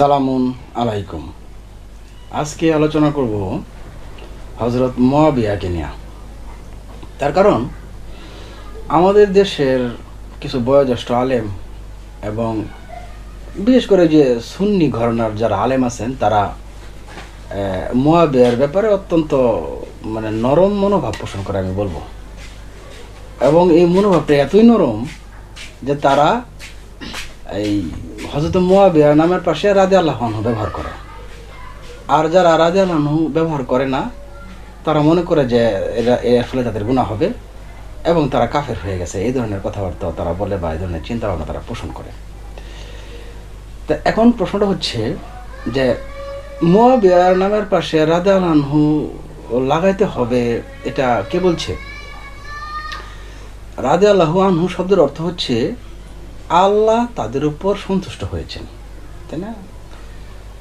সালামুন আলাইকুম। আজকে আলোচনা করব হজরত মোয়াবিয়াকে নিয়ে। তার কারণ, আমাদের দেশের কিছু বয়োজ্যেষ্ঠ আলেম এবং বিশেষ করে যে সুন্নি ঘরনার যারা আলেম আছেন, তারা মোয়াবিয়ার ব্যাপারে অত্যন্ত মানে নরম মনোভাব পোষণ করে আমি বলব। এবং এই মনোভাবটা এতই নরম যে তারা এই হজরত মোয়াবিয়া নামের পাশে রাজে আল্লাহনু ব্যবহার করে। আর যারা রাজে আল্লাহনু ব্যবহার করে না, তারা মনে করে যে এরা এর ফলে তাদের গুণা হবে এবং তারা কাফের হয়ে গেছে। এই ধরনের কথাবার্তা তারা বলে বা এই ধরনের চিন্তা ভাবনা তারা পোষণ করে। তা এখন প্রশ্নটা হচ্ছে যে মোয়াবিয়া নামের পাশে রাজা আল্লাহু লাগাইতে হবে এটা কে বলছে? রাজা আল্লাহু আনহু শব্দের অর্থ হচ্ছে আল্লাহ তাদের উপর সন্তুষ্ট হয়েছেন, তাই না?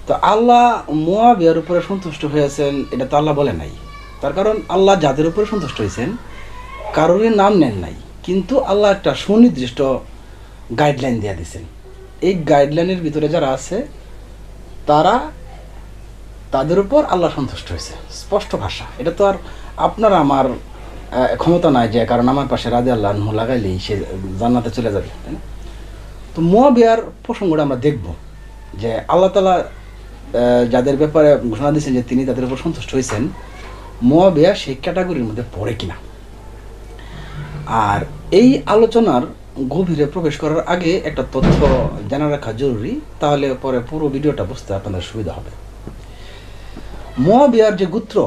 তো আল্লাহ মোয়াবিয়ার উপরে সন্তুষ্ট হয়েছেন, এটা তো আল্লাহ বলে নাই। তার কারণ আল্লাহ যাদের উপরে সন্তুষ্ট হয়েছেন, কারোরই নাম নেন নাই। কিন্তু আল্লাহ একটা সুনির্দিষ্ট গাইডলাইন দিয়ে দিয়েছেন। এই গাইডলাইনের ভিতরে যারা আছে, তারা তাদের উপর আল্লাহ সন্তুষ্ট হয়েছে। স্পষ্ট ভাষা। এটা তো আর আপনার আমার ক্ষমতা নাই যে কারণ আমার পাশে রাজে আল্লাহ লাগাইলেই সে জান্নাতে চলে যাবে, তাই না? তো মোয়াবিয়ার প্রসঙ্গটা আমরা দেখব যে আল্লাহ তালা যাদের ব্যাপারে ঘোষণা দিয়েছেন যে তিনি তাদের উপর সন্তুষ্ট হয়েছেন মোয়াবিয়া সেই ক্যাটাগরির মধ্যে পড়ে কিনা। আর এই আলোচনার গভীরে প্রবেশ করার আগে একটা তথ্য জানা রাখা জরুরি, তাহলে পরে পুরো ভিডিওটা বুঝতে আপনাদের সুবিধা হবে। মোয়াবিয়ার যে গোত্র,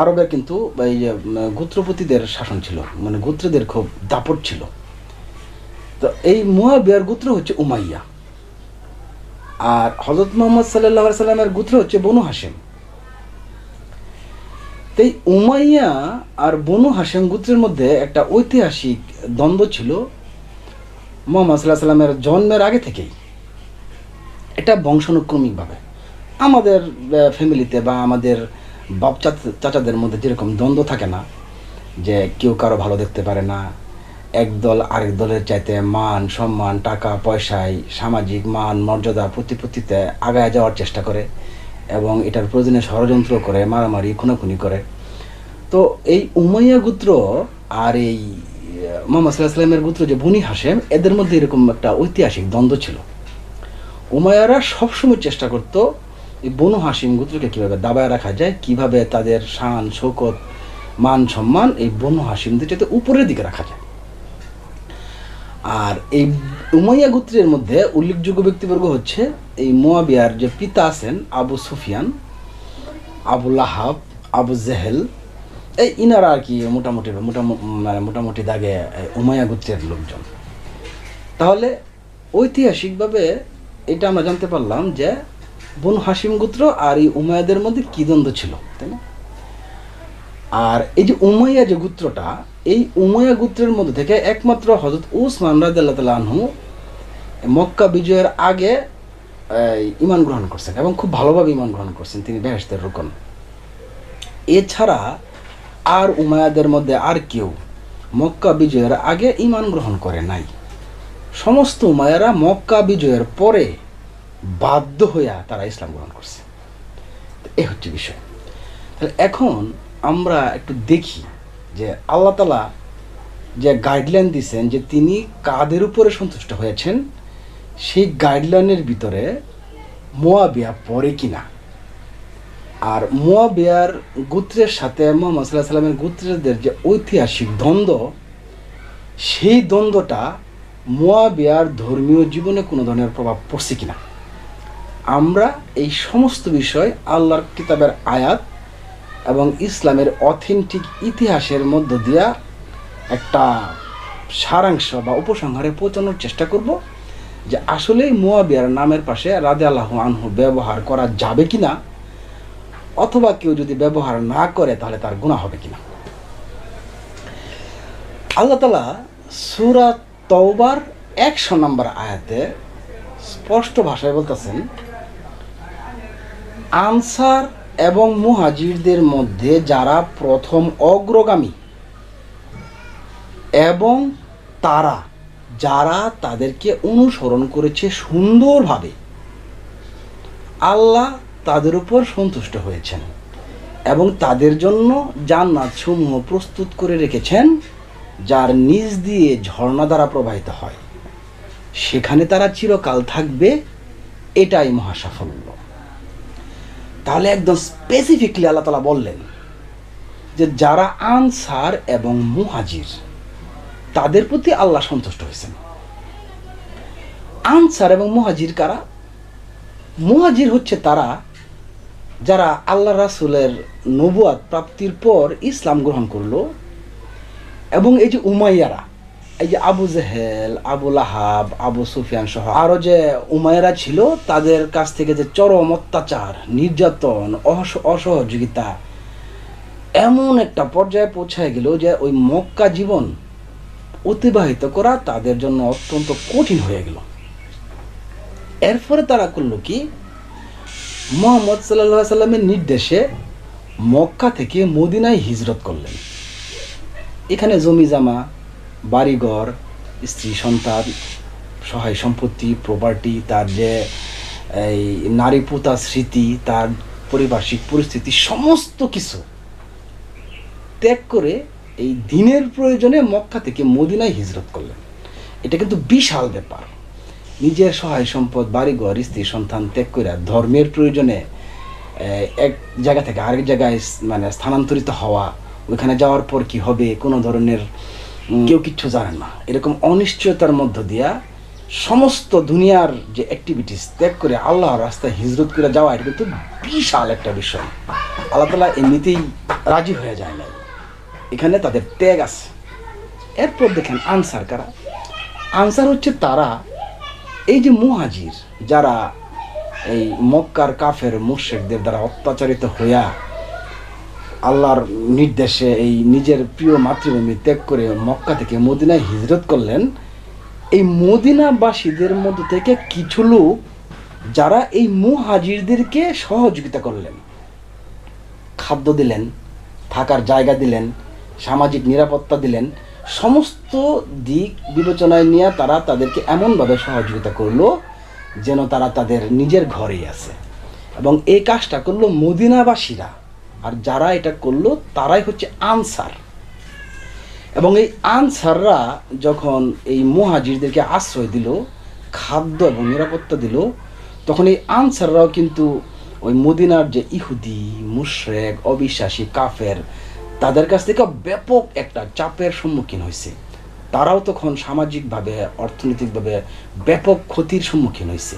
আরবের কিন্তু এই যে গোত্রপতিদের শাসন ছিল মানে গোত্রদের খুব দাপট ছিল। তো এই মুয়াবিয়ার গোত্র হচ্ছে উমাইয়া। আর হজরত মোহাম্মদ সাল্লাহ সাল্লামের গোত্র হচ্ছে বনু হাসেম তো এই উমাইয়া আর বনু হাসেম গোত্রের মধ্যে একটা ঐতিহাসিক দ্বন্দ্ব ছিল মোহাম্মদ সাল্লাহ সাল্লামের জন্মের আগে থেকেই। এটা বংশানুক্রমিকভাবে। আমাদের ফ্যামিলিতে বা আমাদের বাপ চাচা- চাচাদের মধ্যে যেরকম দ্বন্দ্ব থাকে না, যে কেউ কারও ভালো দেখতে পারে না এক দল আরেক দলের চাইতে মান, সম্মান, টাকা, পয়সায় সামাজিক মান, মর্যাদা, প্রতিপত্তিতে আগায় যাওয়ার চেষ্টা করে এবং এটার প্রয়োজনে ষড়যন্ত্র করে, মারামারি, খুনাখুনি করে। তো এই উমাইয়া গোত্র আর এই মোহাম্মদ সাল্লাহ সাল্লামের গোত্র যে বনি হাসেম এদের মধ্যে এরকম একটা ঐতিহাসিক দ্বন্দ্ব ছিল। উমায়ারা সবসময় চেষ্টা করতো এই বনু হাসিম গোত্রকে কীভাবে দাবায় রাখা যায়, কীভাবে তাদের শান, শৌকত, মান, সম্মান এই বনু হাসিমদের যাতে উপরের দিকে রাখা যায়। আর এই উমাইয়া গোত্রের মধ্যে উল্লেখযোগ্য ব্যক্তিবর্গ হচ্ছে এই মোয়াবিয়ার যে পিতা আছেন আবু সুফিয়ান, আবু লাহাব, আবু জেহেল, এই ইনারা আর কি মোটামুটি মানে মোটামুটি দাগে এই উমাইয়া গোত্রের লোকজন। তাহলে ঐতিহাসিকভাবে এটা আমরা জানতে পারলাম যে বনু হাসিম গোত্র আর এই উমায়াদের মধ্যে কী দ্বন্দ্ব ছিল, তাই না? আর এই যে উমাইয়া যে গোত্রটা এই উমাইয়া গোত্রের মধ্যে থেকে একমাত্র হজরত উসমান তাআলা আনহু মক্কা বিজয়ের আগে ইমান গ্রহণ করছেন এবং খুব ভালোভাবে ইমান গ্রহণ করছেন তিনি বেহেশতের রোকন। এছাড়া আর উমায়াদের মধ্যে আর কেউ মক্কা বিজয়ের আগে ইমান গ্রহণ করে নাই। সমস্ত উমায়ারা মক্কা বিজয়ের পরে বাধ্য হইয়া তারা ইসলাম গ্রহণ করছে। এ হচ্ছে বিষয়। তাহলে এখন আমরা একটু দেখি যে আল্লাহ তালা যে গাইডলাইন দিয়েছেন যে তিনি কাদের উপরে সন্তুষ্ট হয়েছেন, সেই গাইডলাইনের ভিতরে মোয়াবিয়া পড়ে কিনা? আর মোয়াবিয়ার গোত্রের সাথে মোহাম্মদ সাল্লাহ সাল্লামের গোত্রদের যে ঐতিহাসিক দ্বন্দ্ব, সেই দ্বন্দ্বটা মোয়াবিয়ার ধর্মীয় জীবনে কোনো ধরনের প্রভাব পড়ছে কিনা? আমরা এই সমস্ত বিষয় আল্লাহর কিতাবের আয়াত এবং ইসলামের অথেন্টিক ইতিহাসের মধ্য দিয়া একটা সারাংশ বা উপসংহারে পৌঁছানোর চেষ্টা করব যে আসলেই মোয়াবিয়ার নামের পাশে রাদে আল্লাহ আনহু ব্যবহার করা যাবে কিনা, অথবা কেউ যদি ব্যবহার না করে তাহলে তার গুণা হবে কিনা। আল্লাহ তালা সুরা তওবার একশো নম্বর আয়াতে স্পষ্ট ভাষায় বলতেছেন, আনসার এবং মুহাজিরদের মধ্যে যারা প্রথম অগ্রগামী এবং তারা, যারা তাদেরকে অনুসরণ করেছে সুন্দরভাবে, আল্লাহ তাদের উপর সন্তুষ্ট হয়েছেন এবং তাদের জন্য জান্নাত সমূহ প্রস্তুত করে রেখেছেন, যার নিজ দিয়ে ঝর্ণা দ্বারা প্রবাহিত হয়। সেখানে তারা চিরকাল থাকবে, এটাই মহাসাফল্য। তাহলে একদম স্পেসিফিকলি আল্লাহ তালা বললেন যে যারা আনসার এবং মুহাজির, তাদের প্রতি আল্লাহ সন্তুষ্ট হয়েছেন। আনসার এবং মুহাজির কারা? মুহাজির হচ্ছে তারা যারা আল্লাহ রাসুলের নবুয়াত প্রাপ্তির পর ইসলাম গ্রহণ করল এবং এই যে উমাইয়ারা এই যে আবু জেহেল, আবু লাহাব, আবু সুফিয়ান সহ আরও যে উমাইয়ারা ছিল, তাদের কাছ থেকে যে চরম অত্যাচার, নির্যাতন, অস- অসহযোগিতা, এমন একটা পর্যায়ে পৌঁছায় গেল যে ওই মক্কা জীবন অতিবাহিত করা তাদের জন্য অত্যন্ত কঠিন হয়ে গেল। এরপরে তারা করল কি? মোহাম্মদ সাল্লাহ সাল্লামের নির্দেশে মক্কা থেকে মদিনায় হিজরত করলেন। এখানে জমি জামা বাড়িঘর, স্ত্রী সন্তান, সহায় সম্পত্তি প্রপার্টি তার যে, এই নারী পুতা স্মৃতি, তার পারিপার্শ্বিক পরিস্থিতি, সমস্ত কিছু ত্যাগ করে এই দিনের প্রয়োজনে মক্কা থেকে মদিনায় হিজরত করলেন। এটা কিন্তু বিশাল ব্যাপার। নিজের সহায় সম্পদ, বাড়িঘর, স্ত্রী সন্তান ত্যাগ করে ধর্মের প্রয়োজনে এক জায়গা থেকে আরেক জায়গায় মানে স্থানান্তরিত হওয়া, ওইখানে যাওয়ার পর কি হবে, কোনো ধরনের কেউ কিচ্ছু জানে না। এরকম অনিশ্চয়তার মধ্য দিয়া সমস্ত দুনিয়ার যে অ্যাক্টিভিটিস ত্যাগ করে আল্লাহর রাস্তায় হিজরত করে যাওয়া, এটা কিন্তু বিশাল একটা বিষয়। আল্লাহ তালা এমনিতেই রাজি হয়ে যায় না এখানে তাদের ত্যাগ আছে। এরপর দেখেন আনসার কারা? আনসার হচ্ছে তারা এই যে মুহাজির, যারা এই মক্কার কাফের মুর্শেকদের দ্বারা অত্যাচারিত হইয়া আল্লাহর নির্দেশে এই নিজের প্রিয় মাতৃভূমি ত্যাগ করে মক্কা থেকে মদিনায় হিজরত করলেন। এই মদিনাবাসীদের মধ্য থেকে কিছু লোক, যারা এই মুহাজিরদেরকে সহযোগিতা করলেন। খাদ্য দিলেন, থাকার জায়গা দিলেন, সামাজিক নিরাপত্তা দিলেন। সমস্ত দিক বিবেচনায় নিয়ে তারা তাদেরকে এমনভাবে সহযোগিতা করল যেন তারা তাদের নিজের ঘরেই আছে। এবং এই কাজটা করল মদিনাবাসীরা। আর যারা এটা করল, তারাই হচ্ছে আনসার। এবং এই আনসাররা যখন এই মুহাজিরদেরকে আশ্রয় দিল, খাদ্য এবং নিরাপত্তা দিল, তখন এই আনসাররাও কিন্তু ওই মদিনার যে ইহুদি, মুশরেক, অবিশ্বাসী, কাফের, তাদের কাছ থেকে ব্যাপক একটা চাপের সম্মুখীন হয়েছে। তারাও তখন সামাজিকভাবে, অর্থনৈতিকভাবে ব্যাপক ক্ষতির সম্মুখীন হয়েছে।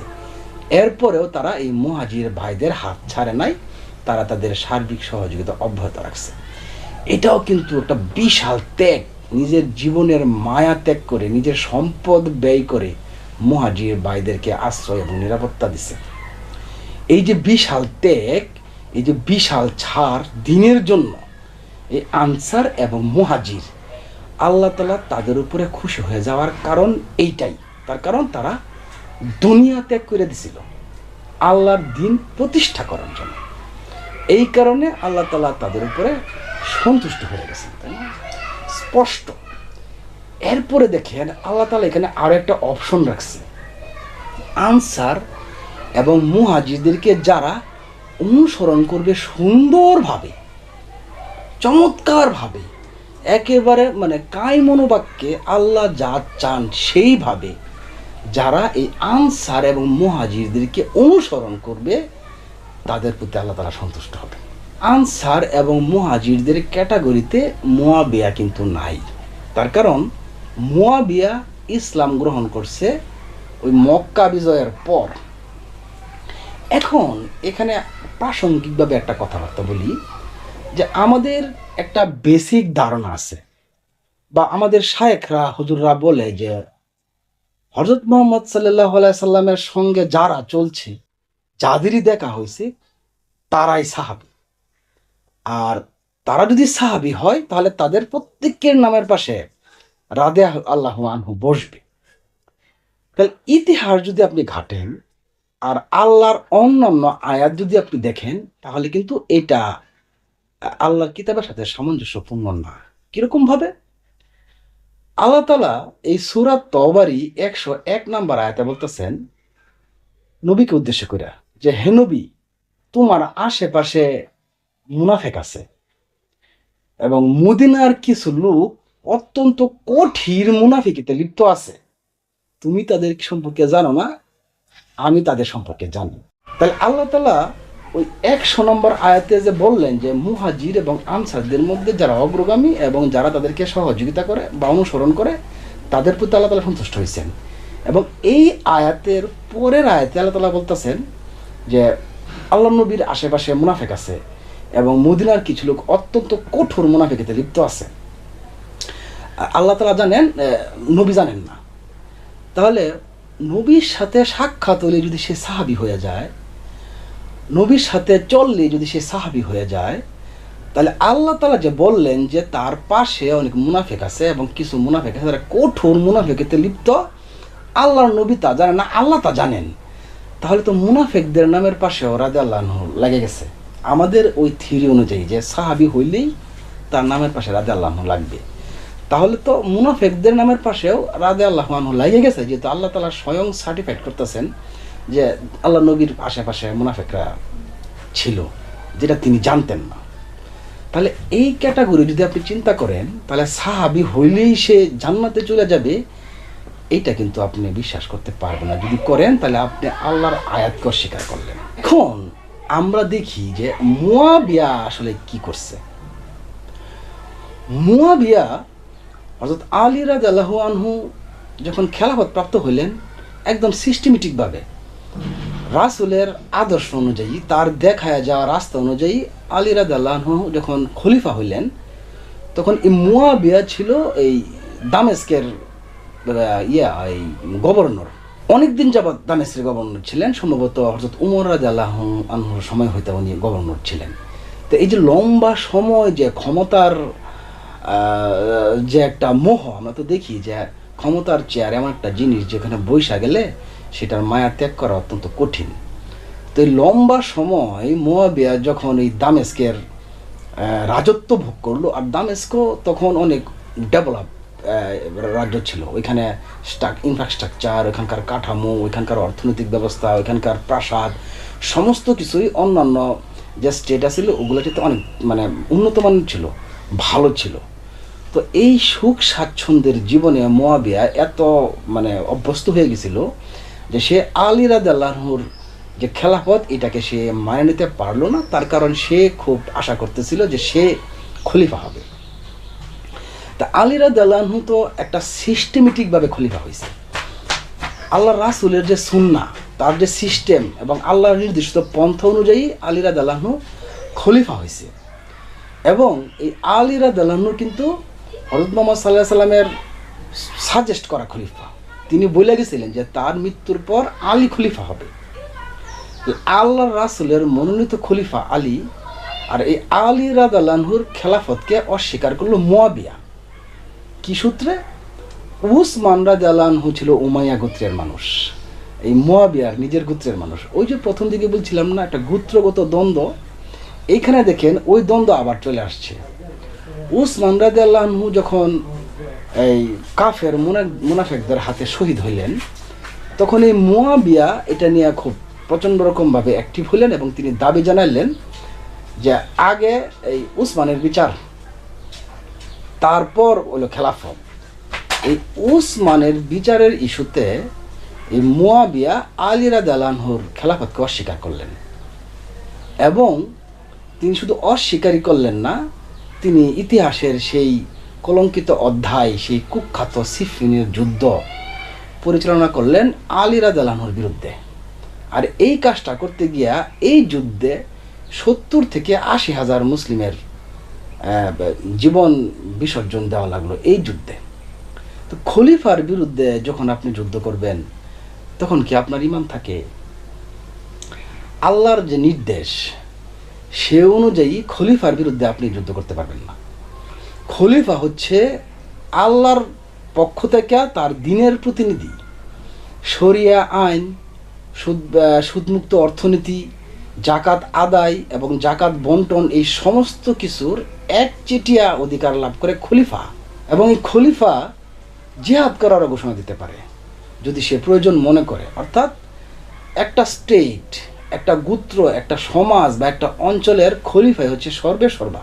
এরপরেও তারা এই মহাজির ভাইদের হাত ছাড়ে নাই। তারা তাদের সার্বিক সহযোগিতা অব্যাহত রাখছে। এটাও কিন্তু একটা বিশাল ত্যাগ। নিজের জীবনের মায়া ত্যাগ করে, নিজের সম্পদ ব্যয় করে মুহাজির ভাইদেরকে আশ্রয় এবং নিরাপত্তা দিছে। এই যে বিশাল ত্যাগ, এই যে বিশাল ছাড় দিনের জন্য, এই আনসার এবং মুহাজির, আল্লাহ তালা তাদের উপরে খুশি হয়ে যাওয়ার কারণ এইটাই। তার কারণ তারা দুনিয়া ত্যাগ করে দিছিল। আল্লাহর দিন প্রতিষ্ঠা করার জন্য। এই কারণে আল্লাহ তালা তাদের উপরে সন্তুষ্ট হয়ে গেছেন, তাই না? স্পষ্ট। এরপরে দেখেন আল্লাহ তালা এখানে আরও একটা অপশন রাখছে। আনসার এবং মুহাজিরদেরকে যারা অনুসরণ করবে সুন্দরভাবে, চমৎকারভাবে, একেবারে মানে কায় মনোবাক্যে আল্লাহ যা চান সেইভাবে যারা এই আনসার এবং মুহাজিরদেরকে অনুসরণ করবে তাদের প্রতি আল্লাহ তারা সন্তুষ্ট হবে আনসার এবং মুহাজিরদের ক্যাটাগরিতে মোয়াবিয়া কিন্তু নাই। তার কারণ মোয়াবিয়া ইসলাম গ্রহণ করছে ওই মক্কা বিজয়ের পর। এখন এখানে প্রাসঙ্গিকভাবে একটা কথাবার্তা বলি, যে আমাদের একটা বেসিক ধারণা আছে। বা আমাদের শায়েখরা, হুজুররা বলে যে হজরত মোহাম্মদ সাল্লাহ সাল্লামের সঙ্গে যারা চলছে যাদেরই দেখা হয়েছে, তারাই সাহাবি। আর তারা যদি সাহাবি হয়, তাহলে তাদের প্রত্যেকের নামের পাশে রাদে আল্লাহ আনহু বসবে। তাহলে ইতিহাস যদি আপনি ঘাটেন, আর আল্লাহর অন্যান্য আয়াত যদি আপনি দেখেন, তাহলে কিন্তু এটা আল্লাহর কিতাবের সাথে সামঞ্জস্যপূর্ণ না। কীরকম ভাবে? আল্লাহ তালা এই সুরাত তবারি একশো এক নাম্বার আয়াতে বলতেছেন, নবীকে উদ্দেশ্য করে যে হেনবি তোমার আশেপাশে মুনাফেক আছে এবং মদিনার কিছু লোক অত্যন্ত কঠিন মুনাফিকিতে লিপ্ত আছে। তুমি তাদের সম্পর্কে জানো না, আমি তাদের সম্পর্কে জানি। তাহলে আল্লাহ তালা ওই একশো নম্বর আয়াতে যে বললেন যে, মুহাজির এবং আনসারদের মধ্যে যারা অগ্রগামী এবং যারা তাদেরকে সহযোগিতা করে বা অনুসরণ করে, তাদের প্রতি আল্লাহ তালা সন্তুষ্ট হয়েছেন। এবং এই আয়াতের পরের আয়াতে আল্লাহ তালা বলতেছেন যে আল্লাহ নবীর আশেপাশে মুনাফেক আছে এবং মদিনার কিছু লোক অত্যন্ত কঠোর মুনাফেকেতে লিপ্ত আছে। আল্লাহ তালা জানেন নবী জানেন না। তাহলে নবীর সাথে সাক্ষাৎ হলে যদি সে সাহাবি হয়ে যায়, নবীর সাথে চললে যদি সে সাহাবি হয়ে যায়, তাহলে আল্লাহ তালা যে বললেন যে তার পাশে অনেক মুনাফেক আছে এবং কিছু মুনাফেক আছে, তারা কঠোর মুনাফেকেতে লিপ্ত। আল্লাহর নবী তা জানেন না, আল্লাহ তা জানেন। তাহলে তো মুনাফেকদের নামের পাশেও রাজা আল্লাহ লাগে গেছে। আমাদের ওই থিওরি অনুযায়ী যে সাহাবি হইলেই তার নামের পাশে রাজা আল্লাহ লাগবে। তাহলে তো মুনাফেকদের নামের পাশেও রাজা আল্লাহ লাগে গেছে, যেহেতু আল্লাহ তালা স্বয়ং সার্টিফাইড করতেছেন যে আল্লাহ নবীর আশেপাশে মুনাফেকরা ছিল, যেটা তিনি জানতেন না। তাহলে এই ক্যাটাগরি যদি আপনি চিন্তা করেন, তাহলে সাহাবি হইলেই সে জান্নাতে চলে যাবে এইটা কিন্তু আপনি বিশ্বাস করতে পারবেন না। যদি করেন, তাহলে আপনি আল্লাহর আয়াতকে অস্বীকার করলেন এখন আমরা দেখি যে মুয়াবিয়া আসলে কি করছে। মুয়াবিয়া অর্থাৎ আলী রাজ আল্লাহ আনহু যখন খেলাফত প্রাপ্ত হইলেন, একদম সিস্টেমেটিকভাবে রাসুলের আদর্শ অনুযায়ী, তার দেখায় যাওয়া রাস্তা অনুযায়ী আলী রাজ আল্লাহ যখন খলিফা হইলেন, তখন এই মুয়াবিয়া ছিল এই দামেস্কের ইয়া, এই গভর্নর। অনেক দিন যাবৎ দামেস্কের গভর্নর ছিলেন, সম্ভবত হজরত উমর রাজ আল্লাহ আনহুর সময় হইতে উনি গভর্নর ছিলেন। তো এই যে লম্বা সময় যে ক্ষমতার যে একটা মোহ, আমরা তো দেখি যে ক্ষমতার চেয়ার এমন একটা জিনিস যেখানে বৈশা গেলে সেটার মায়া ত্যাগ করা অত্যন্ত কঠিন। তো এই লম্বা সময় মোয়াবিয়া যখন এই দামেস্কের রাজত্ব ভোগ করল, আর দামেস্কো তখন অনেক ডেভেলপ রাজ্য ছিল। ওইখানে ইনফ্রাস্ট্রাকচার ওইখানকার কাঠামো, ওইখানকার অর্থনৈতিক ব্যবস্থা, ওইখানকার প্রাসাদ, সমস্ত কিছুই অন্যান্য যে স্টেট ছিল ওগুলোটিতে অনেক মানে উন্নত মানের ছিল, ভালো ছিল। তো এই সুখ স্বাচ্ছন্দ্যের জীবনে মোয়াবিয়া এত মানে অভ্যস্ত হয়ে গেছিল যে সে আলী রাদাল্লাহর যে খেলাফত, এটাকে সে মানে নিতে পারল না। তার কারণ সে খুব আশা করতেছিল যে সে খলিফা হবে। তা আলী রাদাল্লাহু তো একটা সিস্টেমেটিকভাবে খলিফা হয়েছে আল্লাহ রাসুলের যে সুন্না তার যে সিস্টেম এবং আল্লাহর নির্দিষ্ট পন্থা অনুযায়ী আলী রাদাল্লাহু খলিফা হয়েছে এবং এই আলী রাদাল্লাহু কিন্তু হরত মোহাম্মদ সাল্লাহ সাল্লামের সাজেস্ট করা খলিফা। তিনি বলে গেছিলেন যে তার মৃত্যুর পর আলী খলিফা হবে। আল্লাহ রাসুলের মনোনীত খলিফা আলী আর এই আলী রাদাল্লাহুর খেলাফতকে অস্বীকার করল মোয়াবিয়া। কি সূত্রে? উসমান রাজালানহু ছিল উমাইয়া গোত্রের মানুষ। এই মোয়াবিয়ার নিজের গোত্রের মানুষ। ওই যে প্রথম দিকে বলছিলাম না, একটা গোত্রগত দ্বন্দ্ব, এইখানে দেখেন ওই দ্বন্দ্ব আবার চলে আসছে। উসমান রাজাল্লাহু যখন এই কাফের মুনা- মুনাফেকদের হাতে শহীদ হইলেন, তখন এই মোয়াবিয়া এটা নিয়ে খুব প্রচণ্ড রকমভাবে অ্যাক্টিভ হলেন এবং তিনি দাবি জানাইলেন যে আগে এই উসমানের বিচার তারপর হলো খেলাফত। এই উসমানের বিচারের ইস্যুতে এই মুয়াবিয়া আলিরা দালানহুর খেলাফতকে অস্বীকার করলেন এবং তিনি শুধু অস্বীকারই করলেন না, তিনি ইতিহাসের সেই কলঙ্কিত অধ্যায়, সেই কুখ্যাত সিফিনের যুদ্ধ পরিচালনা করলেন আলিরা দালানহুর বিরুদ্ধে। আর এই কাজটা করতে গিয়া এই যুদ্ধে সত্তর থেকে আশি হাজার মুসলিমের জীবন বিসর্জন দেওয়া লাগল এই যুদ্ধে। তো খলিফার বিরুদ্ধে যখন আপনি যুদ্ধ করবেন, তখন কি আপনার ইমান থাকে? আল্লাহর যে নির্দেশ, সে অনুযায়ী খলিফার বিরুদ্ধে আপনি যুদ্ধ করতে পারবেন না। খলিফা হচ্ছে আল্লাহর পক্ষ থেকে তার দিনের প্রতিনিধি। শরিয়া আইন, সুদ সুদমুক্ত অর্থনীতি জাকাত আদায় এবং জাকাত বন্টন এই সমস্ত কিছুর এক একচেটিয়া অধিকার লাভ করে খলিফা এবং এই খলিফা জিহাদ করারও ঘোষণা দিতে পারে। যদি সে প্রয়োজন মনে করে, অর্থাৎ একটা স্টেট একটা গোত্র, একটা সমাজ বা একটা অঞ্চলের খলিফাই হচ্ছে সর্বে সর্বা।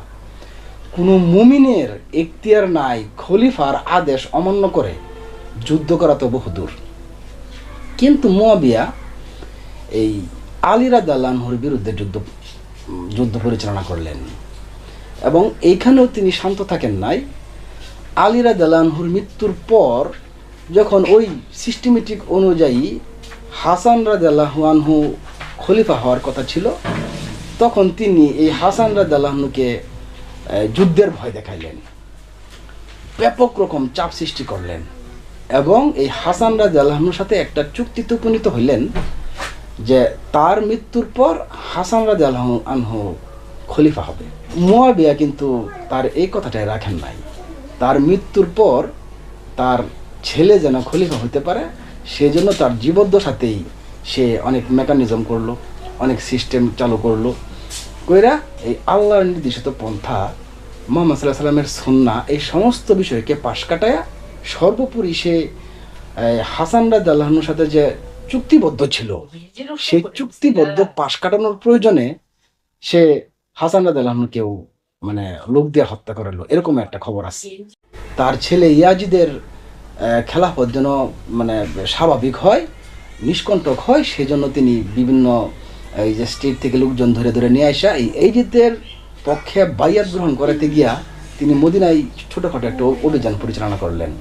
কোনো মুমিনের এখতিয়ার নাই, খলিফার আদেশ অমান্য করে যুদ্ধ করা তো বহুদূর। কিন্তু মুয়াবিয়া এই আলিরা দাল্লানহুর বিরুদ্ধে যুদ্ধ যুদ্ধ পরিচালনা করলেন। এবং এইখানেও তিনি শান্ত থাকেন নাই। আলিরা দালানহুর মৃত্যুর পর যখন ওই সিস্টেমেটিক অনুযায়ী হাসান রাজাল্লাহানহু খলিফা হওয়ার কথা ছিল, তখন তিনি এই হাসান রাজাল্লাহনুকে যুদ্ধের ভয় দেখাইলেন। ব্যাপক রকম চাপ সৃষ্টি করলেন এবং এই হাসান রাজাল্লাহনুর সাথে একটা চুক্তিতে উপনীত হইলেন। যে তার মৃত্যুর পর হাসান রাজাল্লাহ আনহু খলিফা হবে। মুয়াবিয়া কিন্তু তার এই কথাটাই রাখেন নাই। তার মৃত্যুর পর তার ছেলে যেন খলিফা হতে পারে, সেজন্য তার জীবদ্দশাতেই সে অনেক মেকানিজম করল, অনেক সিস্টেম চালু করল। কইরা এই আল্লাহর নির্দেশিত পন্থা মোহাম্মদ সাল্লাহ সাল্লামের সন্না এই সমস্ত বিষয়কে পাশ কাটায়া সর্বোপরি সে হাসান রাজ আল্লাহনুর সাথে যে চুক্তিবদ্ধ ছিল। সেই চুক্তিবদ্ধ পাশ কাটানোর প্রয়োজনে সে হাসান রাজ আল্লাহনুকেও মানে লোক দিয়ে হত্যা করালো এরকম একটা খবর আছে। তার ছেলে ইয়াজিদের খেলাফত যেন মানে স্বাভাবিক হয় নিষ্কণ্টক হয় সেজন্য তিনি বিভিন্ন এই যে স্টেট থেকে লোকজন ধরে ধরে নিয়ে আসা এই এইজিদের পক্ষে বাইয়াত গ্রহণ করাতে গিয়া তিনি মদিনায় ছোটোখাটো একটা অভিযান পরিচালনা করলেন।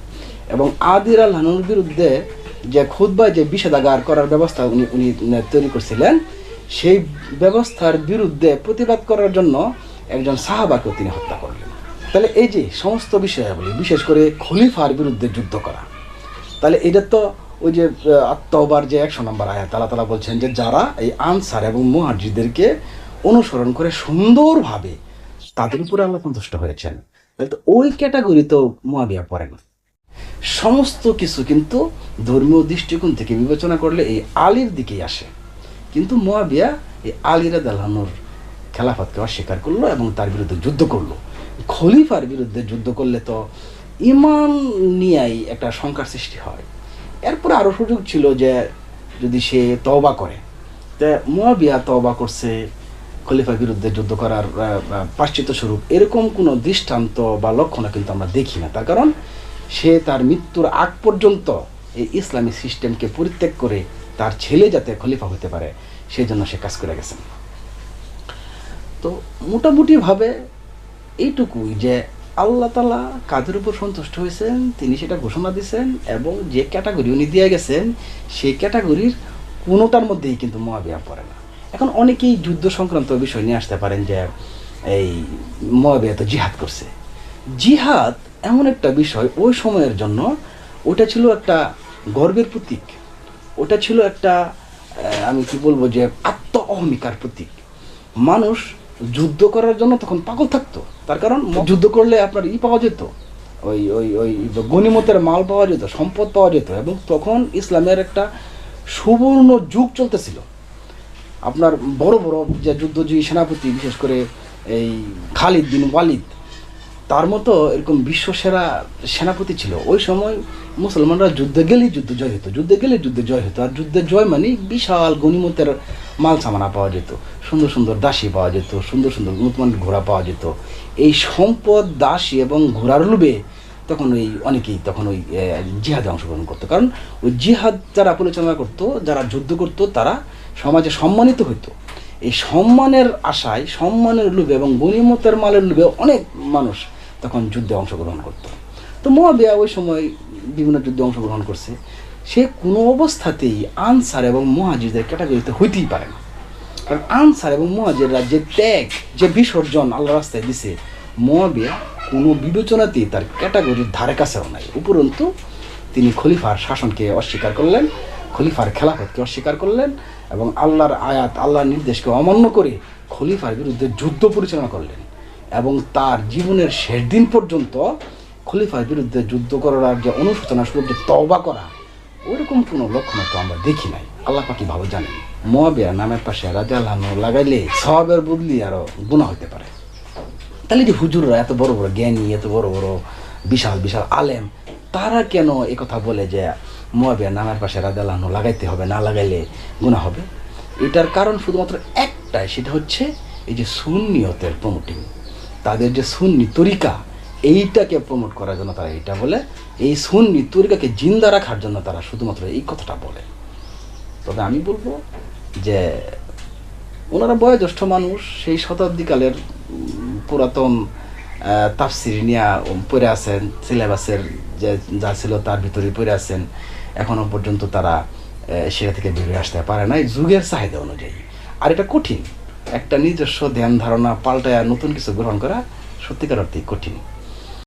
এবং আদির আল্লাহনুর বিরুদ্ধে যে খুদ্বায় যে বিষেধাগার করার ব্যবস্থা উনি উনি তৈরি করছিলেন, সেই ব্যবস্থার বিরুদ্ধে প্রতিবাদ করার জন্য একজন সাহাবাকেও তিনি হত্যা করলেন। তাহলে এই যে সমস্ত বিষয়াবলী, বিশেষ করে খলিফার বিরুদ্ধে যুদ্ধ করা, তাহলে এটা তো ওই যে আত্মবার যে একশো নম্বর আয়াত তালা তালা বলছেন যে যারা এই আনসার এবং মুহাজিদেরকে অনুসরণ করে সুন্দরভাবে তাদের উপরে আল্লাহ সন্তুষ্ট হয়েছেন। তাহলে তো ওই ক্যাটাগরি তো মুয়াবিয়া পড়ে না। সমস্ত কিছু কিন্তু ধর্মীয় দৃষ্টিকোণ থেকে বিবেচনা করলে এই আলীর দিকেই আসে। কিন্তু মুয়াবিয়া এই আলীরা দালানোর খেলাফতকে অস্বীকার করল এবং তার বিরুদ্ধে যুদ্ধ করল। খলিফার বিরুদ্ধে যুদ্ধ করলে তো ইমান নিয়েই একটা শঙ্কার সৃষ্টি হয়। এরপর আরও সুযোগ ছিল যে যদি সে তওবা করে তা মুয়াবিয়া তওবা করছে খলিফার বিরুদ্ধে যুদ্ধ করার আহ, স্বরূপ এরকম কোনো দৃষ্টান্ত বা লক্ষণ কিন্তু আমরা দেখি না। তার কারণ সে তার মৃত্যুর আগ পর্যন্ত এই ইসলামী সিস্টেমকে পরিত্যাগ করে তার ছেলে যাতে খলিফা হতে পারে সেই জন্য সে কাজ করে গেছেন। তো মোটামুটিভাবে এইটুকুই যে আল্লাহ তালা কাদের উপর সন্তুষ্ট হয়েছেন, তিনি সেটা ঘোষণা দিয়েছেন এবং যে ক্যাটাগরি উনি দিয়ে গেছেন, সেই ক্যাটাগরির কোনোটার মধ্যেই কিন্তু মহাবিয়া পড়ে না। এখন অনেকেই যুদ্ধ সংক্রান্ত বিষয় নিয়ে আসতে পারেন যে এই মহাবিয়া তো জিহাদ করছে। জিহাদ এমন একটা বিষয় ওই সময়ের জন্য ওটা ছিল একটা গর্বের প্রতীক। ওটা ছিল একটা আমি কি বলব যে আত্ম অহমিকার প্রতীক। মানুষ যুদ্ধ করার জন্য তখন পাগল থাকতো। তার কারণ যুদ্ধ করলে আপনার ই পাওয়া যেত। ওই ওই ওই গণিমতের মাল পাওয়া যেত সম্পদ পাওয়া যেত এবং তখন ইসলামের একটা সুবর্ণ যুগ চলতেছিল। আপনার বড় বড় যে যুদ্ধজয়ী সেনাপতি বিশেষ করে এই খালিদ বিন ওয়ালিদ তার মতো এরকম বিশ্বসেরা সেনাপতি ছিল। ওই সময় মুসলমানরা যুদ্ধে গেলেই যুদ্ধ জয় হতো, যুদ্ধে গেলে যুদ্ধে জয় হতো। আর যুদ্ধে জয় মানে বিশাল গণিমতের মাল সামানা পাওয়া যেত, সুন্দর সুন্দর দাসী পাওয়া যেত, সুন্দর সুন্দর নতুন ঘোড়া পাওয়া যেত। এই সম্পদ, দাসী এবং ঘোড়ার লোভে তখন ওই অনেকেই তখন ওই জিহাদে অংশগ্রহণ করতো। কারণ ওই জিহাদ যারা পরিচালনা করতো, যারা যুদ্ধ করতো, তারা সমাজে সম্মানিত হইতো। এই সম্মানের আশায়, সম্মানের লোভে এবং গণিমতের মালের লোভে অনেক মানুষ তখন যুদ্ধে অংশগ্রহণ করতো। তো মোয়াবিয়া ওই সময় বিভিন্ন যুদ্ধে অংশগ্রহণ করছে। সে কোনো অবস্থাতেই আনসার এবং মহাজিদের ক্যাটাগরিতে হইতেই পারে না। কারণ আনসার এবং মহাজেররা যে ত্যাগ, যে বিসর্জন আল্লাহ রাস্তায় দিছে মোয়াবিয়া কোনো বিবেচনাতেই তার ক্যাটাগরির ধারে কাছেও নাই। উপরন্তু তিনি খলিফার শাসনকে অস্বীকার করলেন, খলিফার খেলাফতকে অস্বীকার করলেন এবং আল্লাহর আয়াত, আল্লাহর নির্দেশকে অমান্য করে খলিফার বিরুদ্ধে যুদ্ধ পরিচালনা করলেন। এবং তার জীবনের শেষ দিন পর্যন্ত খলিফার বিরুদ্ধে যুদ্ধ করার আর যে অনুশোচনা স্বরূপ যে তওবা করা, ওইরকম কোনো লক্ষণ তো আমরা দেখি নাই। আল্লাহ পাকি ভালো জানেন? মহাবিয়া নামের পাশে রাজা আল্লাহ লাগাইলে সবের বদলি আরও গুণা হতে পারে। তাহলে যে হুজুররা এত বড় বড় জ্ঞানী, এত বড় বড় বিশাল বিশাল আলেম, তারা কেন কথা বলে যে মহাবিয়া নামের পাশে রাজা আল্লাহ লাগাইতে হবে, না লাগাইলে গুণা হবে? এটার কারণ শুধুমাত্র একটাই, সেটা হচ্ছে এই যে সুন্নিয়তের প্রমোটিং। তাদের যে সুন্নি তরিকা, এইটাকে প্রমোট করার জন্য তারা এইটা বলে, এই সুন্নি তরিকাকে জিন্দা রাখার জন্য তারা শুধুমাত্র এই কথাটা বলে। তবে আমি বলব যে, ওনারা বয়োজ্যেষ্ঠ মানুষ, সেই শতাব্দীকালের পুরাতন তাফসির নিয়ে পড়ে আছেন, সিলেবাসের যে যা ছিল তার ভিতরে পড়ে আছেন। এখনও পর্যন্ত তারা সেটা থেকে বেরিয়ে আসতে পারে না এই যুগের চাহিদা অনুযায়ী। আর এটা কঠিন। একটা নিজস্ব ধ্যান ধারণা পাল্টায় নতুন কিছু গ্রহণ করা সত্যিকার অর্থে কঠিন।